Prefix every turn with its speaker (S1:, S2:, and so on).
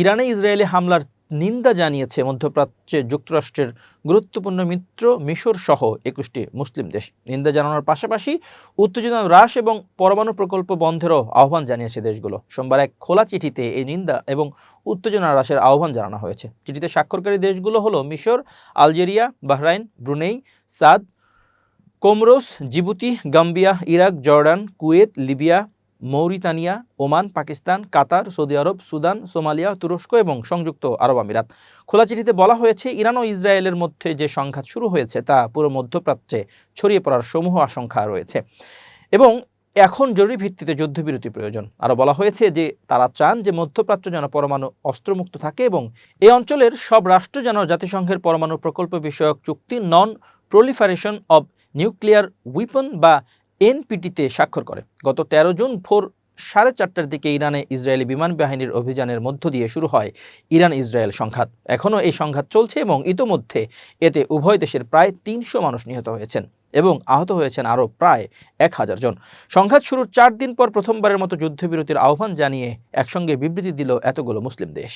S1: ইরানে ইসরায়েলি হামলার নিন্দা জানিয়েছে মধ্যপ্রাচ্যে যুক্তরাষ্ট্রের গুরুত্বপূর্ণ মিত্র মিশর সহ একুশটি মুসলিম দেশ। নিন্দা জানানোর পাশাপাশি উত্তেজনা হ্রাস এবং পরমাণু প্রকল্প বন্ধেরও আহ্বান জানিয়েছে দেশগুলো। সোমবার এক খোলা চিঠিতে এই নিন্দা এবং উত্তেজনা হ্রাসের আহ্বান জানানো হয়েছে। চিঠিতে স্বাক্ষরকারী দেশগুলো হলো মিশর, আলজেরিয়া, বাহরাইন, ব্রুনেই, সাদ, Comoros, Djibouti, Gambia, Iraq, Jordan, Kuwait, Libya Mauritania, Oman, Pakistan, Qatar, Saudi Arab, Sudan, Somalia, তুরস্ক এবং সংযুক্ত আরব আমিরাত। খোলা চিঠিতে বলা হয়েছে, ইরান ও ইসরায়েলের মধ্যে যে সংঘাত শুরু হয়েছে তা পুরো মধ্যপ্রাচ্যে ছড়িয়ে পড়ার সমূহ আশঙ্কা রয়েছে এবং এখন জরুরি ভিত্তিতে যুদ্ধবিরতি প্রয়োজন। আরও বলা হয়েছে যে, তারা চান যে মধ্যপ্রাচ্য যেন পরমাণু অস্ত্রমুক্ত থাকে এবং এই অঞ্চলের সব রাষ্ট্র যেন জাতিসংঘের পরমাণু প্রকল্প বিষয়ক চুক্তি non proliferation of nuclear weapon বা এনপিটিতে স্বাক্ষর করে। গত তেরো জুন ভোর সাড়ে চারটার দিকে ইরানে ইসরায়েলি বিমান বাহিনীর অভিযানের মধ্য দিয়ে শুরু হয় ইরান ইসরায়েল সংঘাত। এখনও এই সংঘাত চলছে এবং ইতোমধ্যে এতে উভয় দেশের প্রায় তিনশো মানুষ নিহত হয়েছেন এবং আহত হয়েছেন আরও প্রায় এক হাজার জন। সংঘাত শুরুর চার দিন পর প্রথমবারের মতো যুদ্ধবিরতির আহ্বান জানিয়ে একসঙ্গে বিবৃতি দিল এতগুলো মুসলিম দেশ।